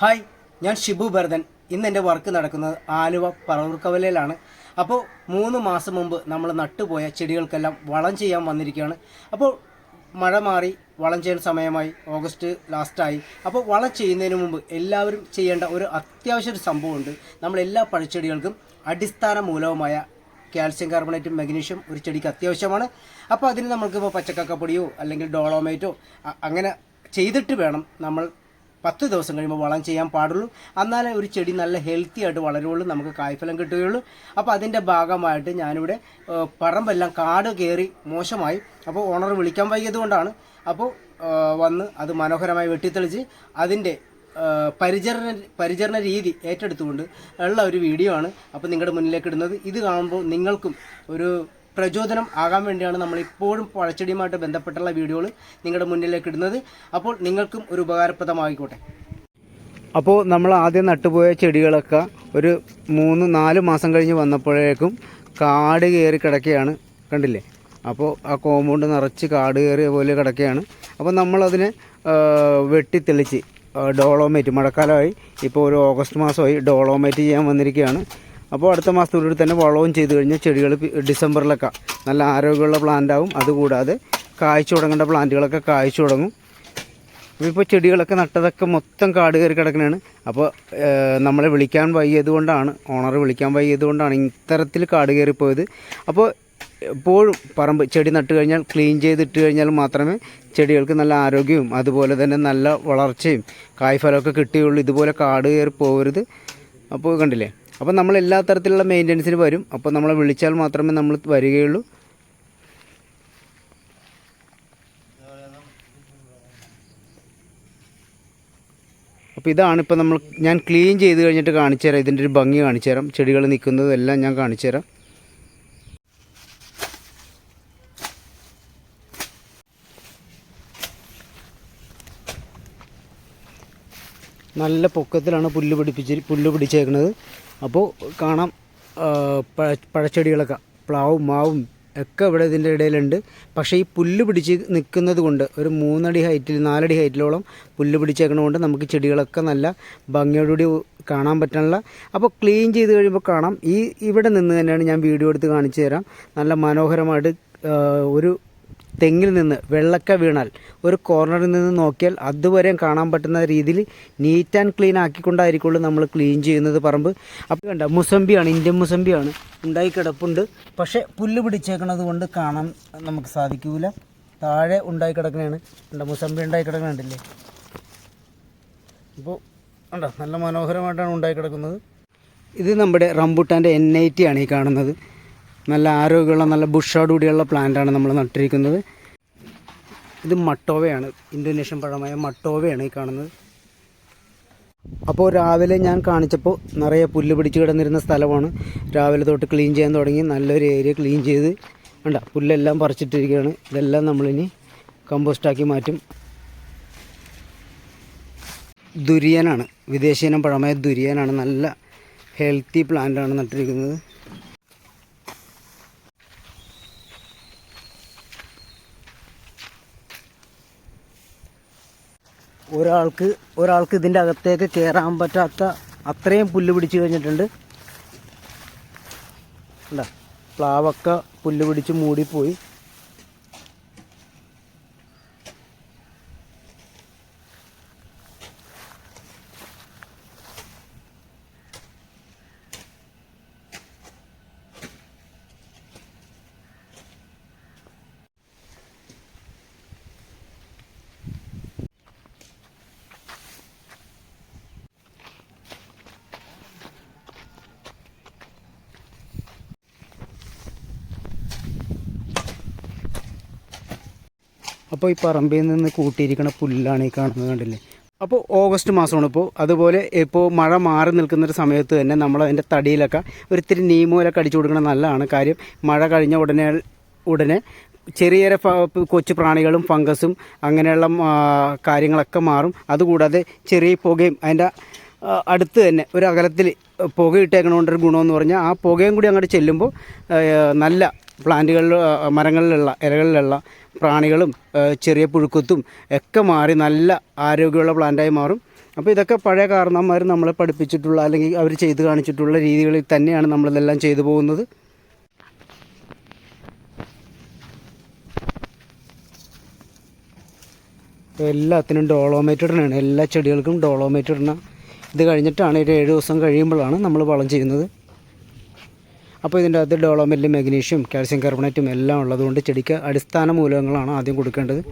Hi ഞാൻ ഷിബു ഭരതൻ. ഇന്ന് എന്റെ വർക്ക് നടക്കുന്നത് ആലുവ പറവൂർക്കവലയിലാണ് അപ്പോൾ മൂന്ന് മാസം മുമ്പ് നമ്മൾ നട്ടുപോയ ചെടികൾക്കെല്ലാം വളം ചെയ്യാൻ വന്നിരിക്കുകയാണ്. അപ്പോൾ മഴ മാറി വളം ചെയ്യുന്ന സമയമായി ഓഗസ്റ്റ് ലാസ്റ്റായി. അപ്പോൾ വളം ചെയ്യുന്നതിന് മുമ്പ് എല്ലാവരും ചെയ്യേണ്ട ഒരു അത്യാവശ്യ ഒരു സംഭവമുണ്ട്. നമ്മൾ എല്ലാ പഴച്ചെടികൾക്കും അടിസ്ഥാന മൂലവുമായ കാൽസ്യം കാർബണേറ്റും മഗ്നീഷ്യം ഒരു ചെടിക്ക് അത്യാവശ്യമാണ്. അപ്പോൾ അതിന് നമ്മൾക്കിപ്പോൾ പച്ചക്കക്കപ്പൊടിയോ അല്ലെങ്കിൽ ഡോളോമേറ്റോ അങ്ങനെ ചെയ്തിട്ട് വേണം നമ്മൾ പത്ത് ദിവസം കഴിയുമ്പോൾ വളം ചെയ്യാൻ പാടുള്ളൂ. എന്നാലേ ഒരു ചെടി നല്ല ഹെൽത്തി ആയിട്ട് വളരുള്ളൂ നമുക്ക് കായ്ഫലം കിട്ടുകയുള്ളൂ. അപ്പോൾ അതിന്റെ ഭാഗമായിട്ട് ഞാനിവിടെ പറമ്പെല്ലാം കാട് കയറി മോശമായി. അപ്പോൾ ഓണർ വിളിക്കാൻ വൈകിയത് കൊണ്ടാണ് അപ്പോൾ വന്ന് അത് മനോഹരമായി വെട്ടിത്തെളിച്ച് അതിന്റെ പരിചരണ പരിചരണ രീതി ഏറ്റെടുത്തുകൊണ്ട് ഉള്ള ഒരു വീഡിയോ ആണ് അപ്പോൾ നിങ്ങളുടെ മുന്നിലേക്ക് ഇടുന്നത്. ഇത് കാണുമ്പോൾ നിങ്ങൾക്കും ഒരു പ്രചോദനം ആകാൻ വേണ്ടിയാണ് നമ്മൾ ഇപ്പോഴും പഴച്ചെടിയുമായിട്ട് ബന്ധപ്പെട്ടുള്ള വീഡിയോകൾ നിങ്ങളുടെ മുന്നിലേക്ക് ഇടുന്നത്. അപ്പോൾ നിങ്ങൾക്കും ഒരു ഉപകാരപ്രദമായിക്കോട്ടെ. അപ്പോൾ നമ്മൾ ആദ്യം നട്ടുപോയ ചെടികളൊക്കെ ഒരു മൂന്ന് നാല് മാസം കഴിഞ്ഞ് വന്നപ്പോഴേക്കും കാട് കയറി കിടക്കുകയാണ്. കണ്ടില്ലേ? അപ്പോൾ ആ കോമ്പൗണ്ട് നിറച്ച് കാട് കയറിയ പോലെ കിടക്കുകയാണ്. അപ്പോൾ നമ്മളതിനെ വെട്ടിത്തെളിച്ച് ഡോളോമേറ്റ് മഴക്കാലമായി ഇപ്പോൾ ഒരു ഓഗസ്റ്റ് മാസമായി ഡോളോമേറ്റ് ചെയ്യാൻ വന്നിരിക്കുകയാണ്. അപ്പോൾ അടുത്ത മാസത്തോടുകൂടി തന്നെ വളവും ചെയ്ത് കഴിഞ്ഞാൽ ചെടികൾ ഡിസംബറിലൊക്കെ നല്ല ആരോഗ്യമുള്ള പ്ലാന്റ് ആവും. അതുകൂടാതെ കായ്ച്ചു തുടങ്ങേണ്ട പ്ലാന്റുകളൊക്കെ കായ്ച്ചു തുടങ്ങും. ഇപ്പോൾ ചെടികളൊക്കെ നട്ടതൊക്കെ മൊത്തം കാട് കയറി കിടക്കുന്നതാണ് അപ്പോൾ നമ്മളെ വിളിക്കാൻ വൈകിയത് കൊണ്ടാണ് ഓണർ വിളിക്കാൻ വൈകിയത് കൊണ്ടാണ് ഇത്തരത്തിൽ കാട് കയറിപ്പോയത് അപ്പോൾ എപ്പോഴും പറമ്പ് ചെടി നട്ട് കഴിഞ്ഞാൽ ക്ലീൻ ചെയ്തിട്ട് കഴിഞ്ഞാൽ മാത്രമേ ചെടികൾക്ക് നല്ല ആരോഗ്യവും അതുപോലെ തന്നെ നല്ല വളർച്ചയും കായ്ഫലമൊക്കെ കിട്ടുകയുള്ളൂ ഇതുപോലെ കാട് കയറി പോകരുത്. അപ്പോൾ കണ്ടില്ലേ? അപ്പോൾ നമ്മൾ എല്ലാ തരത്തിലുള്ള മെയിന്റനൻസിന് വരും. അപ്പോൾ നമ്മളെ വിളിച്ചാൽ മാത്രമേ നമ്മൾ വരികയുള്ളൂ. അപ്പോൾ ഇതാണ് ഇപ്പോൾ നമ്മൾ ഞാൻ ക്ലീൻ ചെയ്ത് കഴിഞ്ഞിട്ട് കാണിച്ചു തരാം ഇതിന്റെ ഒരു ഭംഗി കാണിച്ചു തരാം ചെടികൾ നിൽക്കുന്നതെല്ലാം ഞാൻ കാണിച്ചു തരാം നല്ല പൊക്കത്തിലാണ് പുല്ല് പിടിപ്പിച്ച് പുല്ല് പിടിച്ചേക്കുന്നത് അപ്പോൾ കാണാം പഴച്ചെടികളൊക്കെ പ്ലാവും മാവും ഒക്കെ ഇവിടെ ഇതിന്റെ ഇടയിലുണ്ട്. പക്ഷേ ഈ പുല്ല് പിടിച്ച് നിൽക്കുന്നത് കൊണ്ട് ഒരു മൂന്നടി ഹൈറ്റിൽ നാലടി ഹൈറ്റിലോളം പുല്ല് പിടിച്ചേക്കണ കൊണ്ട് നമുക്ക് ചെടികളൊക്കെ നല്ല ഭംഗിയോടുകൂടി കാണാൻ പറ്റാനുള്ള അപ്പോൾ ക്ലീൻ ചെയ്ത് കഴിയുമ്പോൾ കാണാം. ഈ ഇവിടെ നിന്ന് തന്നെയാണ് ഞാൻ വീഡിയോ എടുത്ത് കാണിച്ചു തരാം. നല്ല മനോഹരമായിട്ട് ഒരു തെങ്ങിൽ നിന്ന് വെള്ളക്ക വീണാൽ ഒരു കോർണറിൽ നിന്ന് നോക്കിയാൽ അതുവരെ കാണാൻ പറ്റുന്ന രീതിയിൽ നീറ്റ് ആൻഡ് ക്ലീൻ ആക്കിക്കൊണ്ടായിരിക്കുള്ളൂ നമ്മൾ ക്ലീൻ ചെയ്യുന്നത് പറമ്പ്. അപ്പോൾ കണ്ട? മുസമ്പിയാണ് ഇന്ത്യൻ മുസമ്പിയാണ്. ഉണ്ടായി കിടപ്പുണ്ട്. പക്ഷേ പുല്ല് പിടിച്ചേക്കണത് കൊണ്ട് കാണാൻ നമുക്ക് സാധിക്കൂല. താഴെ ഉണ്ടായി കിടക്കണതാണ് കണ്ട? മുസമ്പി ഉണ്ടായി കിടക്കണുണ്ടല്ലേ? ഇപ്പോൾ കണ്ടോ? നല്ല മനോഹരമായിട്ടാണ് ഉണ്ടായി കിടക്കുന്നത്. ഇത് നമ്മുടെ റംബുട്ടാന്റെ എൻ ഐ ടി ആണ് ഈ കാണുന്നത്. നല്ല ആരോഗ്യമുള്ള നല്ല ബുഷോടുകൂടിയുള്ള പ്ലാന്റാണ് നമ്മൾ നട്ടിരിക്കുന്നത്. ഇത് മട്ടോവയാണ്. ഇന്തോനേഷ്യൻ പഴമായ മട്ടോവയാണ് ഈ കാണുന്നത്. അപ്പോൾ രാവിലെ ഞാൻ കാണിച്ചപ്പോൾ നിറയെ പുല്ല് പിടിച്ച് കിടന്നിരുന്ന സ്ഥലമാണ്. രാവിലെ തൊട്ട് ക്ലീൻ ചെയ്യാൻ തുടങ്ങി. നല്ലൊരു ഏരിയ ക്ലീൻ ചെയ്ത്. വേണ്ട പുല്ലെല്ലാം പറിച്ചിട്ടിരിക്കുകയാണ്. ഇതെല്ലാം നമ്മളിനി കമ്പോസ്റ്റാക്കി മാറ്റും. ദുരിയനാണ്. വിദേശീനം പഴമായ ദുരിയനാണ്. നല്ല ഹെൽത്തി പ്ലാന്റാണ് നട്ടിരിക്കുന്നത്. ഒരാൾക്ക് ഒരാൾക്ക് ഇതിന്റെ അകത്തേക്ക് കയറാൻ പറ്റാത്ത അത്രയും പുല്ല് പിടിച്ച് കഴിഞ്ഞിട്ടുണ്ട്. അല്ല പ്ലാവൊക്കെ പുല്ല് പിടിച്ച് മൂടിപ്പോയി. അപ്പോൾ ഈ പറമ്പിൽ നിന്ന് കൂട്ടിയിരിക്കുന്ന പുല്ലാണ് ഈ കാണുന്നത് കണ്ടില്ലേ? അപ്പോൾ ഓഗസ്റ്റ് മാസമാണ് ഇപ്പോൾ അതുപോലെ ഇപ്പോൾ മഴ മാറി നിൽക്കുന്ന ഒരു സമയത്ത് തന്നെ നമ്മൾ അതിന്റെ തടിയിലൊക്കെ ഒരിത്തിരി നീമോലൊക്കെ അടിച്ചു കൊടുക്കണം നല്ലതാണ്. കാര്യം മഴ കഴിഞ്ഞ ഉടനെ ഉടനെ ചെറിയ കൊച്ചു പ്രാണികളും ഫംഗസും അങ്ങനെയുള്ള കാര്യങ്ങളൊക്കെ മാറും. അതുകൂടാതെ ചെറിയ പുകയും അതിന്റെ അടുത്ത് തന്നെ ഒരു അകലത്തിൽ പുക ഇട്ടേക്കണോണ്ടൊരു ഗുണമെന്ന് പറഞ്ഞാൽ ആ പുകയും കൂടി അങ്ങോട്ട് ചെല്ലുമ്പോൾ നല്ല പ്ലാന്റുകളിൽ മരങ്ങളിലുള്ള ഇലകളിലുള്ള പ്രാണികളും ചെറിയ പുഴുക്കുത്തും ഒക്കെ മാറി നല്ല ആരോഗ്യമുള്ള പ്ലാന്റായി മാറും. അപ്പോൾ ഇതൊക്കെ പഴയ കാരണന്മാർ നമ്മളെ പഠിപ്പിച്ചിട്ടുള്ള അല്ലെങ്കിൽ അവർ ചെയ്തു കാണിച്ചിട്ടുള്ള രീതികളിൽ തന്നെയാണ് നമ്മളിതെല്ലാം ചെയ്തു പോകുന്നത്. എല്ലാത്തിനും ഡോളോമേറ്റ് ഇടണമാണ് എല്ലാ ചെടികൾക്കും ഡോളോമേറ്റ് ഇടണം. ഇത് കഴിഞ്ഞിട്ടാണ് ഒരു ഏഴ് ദിവസം കഴിയുമ്പോഴാണ് നമ്മൾ വളം ചെയ്യുന്നത്. അപ്പോൾ ഇതിന്റെ അകത്ത് ഡോളോമെല്ലും മെഗ്നീഷ്യം കാൽസ്യം കാർബണേറ്റും എല്ലാം ഉള്ളതുകൊണ്ട് ചെടിക്ക് അടിസ്ഥാന മൂലകങ്ങളാണ് ആദ്യം കൊടുക്കേണ്ടത്.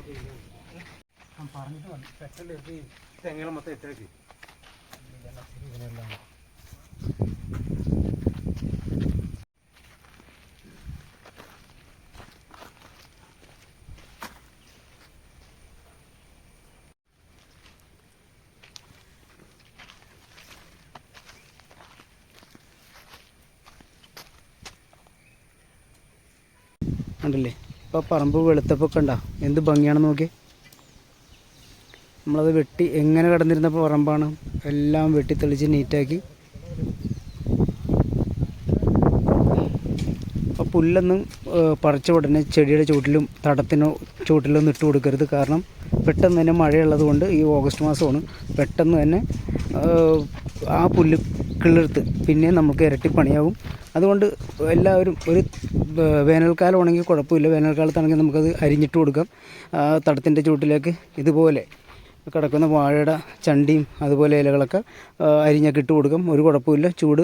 ഉണ്ടല്ലേ ഇപ്പോൾ പറമ്പ് വെളുത്തപ്പൊക്കെ കണ്ട എന്ത് ഭംഗിയാണെന്ന് നോക്കി നമ്മളത് വെട്ടി എങ്ങനെ കിടന്നിരുന്ന പറമ്പാണ് എല്ലാം വെട്ടി തെളിച്ച് നീറ്റാക്കി. അപ്പോൾ പുല്ലൊന്നും പറിച്ച ഉടനെ ചെടിയുടെ ചുവട്ടിലും തടത്തിനോ ചുവട്ടിലൊന്നും ഇട്ട് കൊടുക്കരുത്. കാരണം പെട്ടെന്ന് തന്നെ മഴയുള്ളത് കൊണ്ട് ഈ ഓഗസ്റ്റ് മാസമാണ് പെട്ടെന്ന് തന്നെ ആ പുല്ല് കിളിർത്ത്. പിന്നെ നമുക്ക് ഇരട്ടി പണിയാവും. അതുകൊണ്ട് എല്ലാവരും ഒരു വേനൽക്കാലം ഉണങ്ങി കുഴപ്പമില്ല. വേനൽക്കാലത്താണെങ്കിൽ നമുക്കത് അരിഞ്ഞിട്ട് കൊടുക്കാം. തടത്തിന്റെ ചുവട്ടിലേക്ക് ഇതുപോലെ കിടക്കുന്ന വാഴയുടെ ചണ്ടിയും അതുപോലെ ഇലകളൊക്കെ അരിഞ്ഞൊക്കെ ഇട്ട് കൊടുക്കാം. ഒരു കുഴപ്പമില്ല. ചൂട്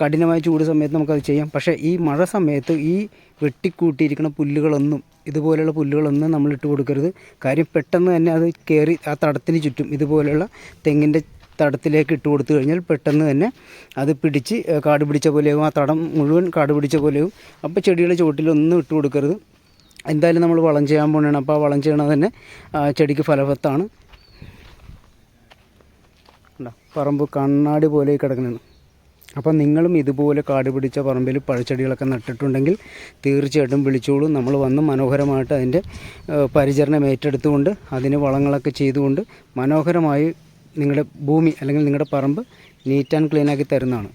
കഠിനമായ ചൂട് സമയത്ത് നമുക്കത് ചെയ്യാം. പക്ഷേ ഈ മഴ സമയത്ത് ഈ വെട്ടിക്കൂട്ടിയിരിക്കുന്ന പുല്ലുകളൊന്നും ഇതുപോലെയുള്ള പുല്ലുകളൊന്നും നമ്മൾ ഇട്ട് കൊടുക്കരുത്. കാര്യം പെട്ടെന്ന് തന്നെ അത് കയറി ആ തടത്തിന് ചുറ്റും ഇതുപോലെയുള്ള തെങ്ങിന്റെ തടത്തിലേക്ക് ഇട്ട് കൊടുത്തു കഴിഞ്ഞാൽ പെട്ടെന്ന് തന്നെ അത് പിടിച്ച് കാട് പിടിച്ച പോലെയാവും. ആ തടം മുഴുവൻ കാട് പിടിച്ച പോലെയാവും. അപ്പോൾ ചെടിയുടെ ചുവട്ടിലൊന്നും ഇട്ട് കൊടുക്കരുത്. എന്തായാലും നമ്മൾ വളം ചെയ്യാൻ പോകണേണ് അപ്പോൾ ആ വളം ചെയ്യണത് തന്നെ ചെടിക്ക് ഫലവത്താണ്. പറമ്പ് കണ്ണാടി പോലെ കിടക്കുന്നതാണ് അപ്പം നിങ്ങളും ഇതുപോലെ കാട് പിടിച്ച പറമ്പിൽ പഴച്ചെടികളൊക്കെ നട്ടിട്ടുണ്ടെങ്കിൽ തീർച്ചയായിട്ടും വിളിച്ചോളൂ. നമ്മൾ വന്ന് മനോഹരമായിട്ട് അതിന്റെ പരിചരണം ഏറ്റെടുത്തുകൊണ്ട് അതിന് വളങ്ങളൊക്കെ ചെയ്തുകൊണ്ട് മനോഹരമായി നിങ്ങളുടെ ഭൂമി അല്ലെങ്കിൽ നിങ്ങളുടെ പറമ്പ് നീറ്റ് ആൻഡ് ക്ലീൻ ആക്കി തരുന്നതാണ്.